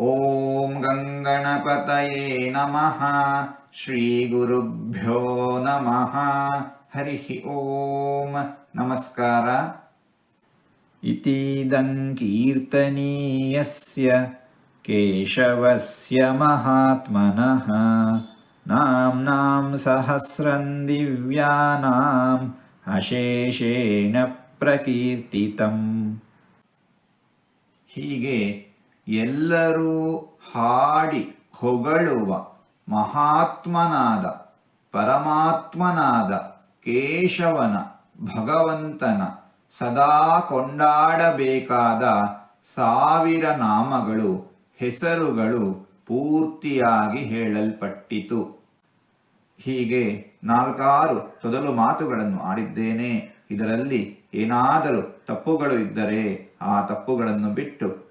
ॐ गङ्गणपतये नमः श्रीगुरुभ्यो नमः। हरिः ॐ नमस्कार। इतीदं कीर्तनीयस्य केशवस्य महात्मनः। नाम्नां सहस्रं दिव्यानाम् अशेषेण प्रकीर्तितम्। ಹೀಗೆ ಎಲ್ಲರೂ ಹಾಡಿ ಹೊಗಳುವ ಮಹಾತ್ಮನಾದ, ಪರಮಾತ್ಮನಾದ ಕೇಶವನ, ಭಗವಂತನ ಸದಾ ಕೊಂಡಾಡಬೇಕಾದ ಸಾವಿರ ನಾಮಗಳು, ಹೆಸರುಗಳು ಪೂರ್ತಿಯಾಗಿ ಹೇಳಲ್ಪಟ್ಟಿತು. ಹೀಗೆ ನಾಲ್ಕಾರು ತೊದಲು ಮಾತುಗಳನ್ನು ಆಡಿದ್ದೇನೆ. ಇದರಲ್ಲಿ ಏನಾದರೂ ತಪ್ಪುಗಳು ಇದ್ದರೆ ಆ ತಪ್ಪುಗಳನ್ನು ಬಿಟ್ಟು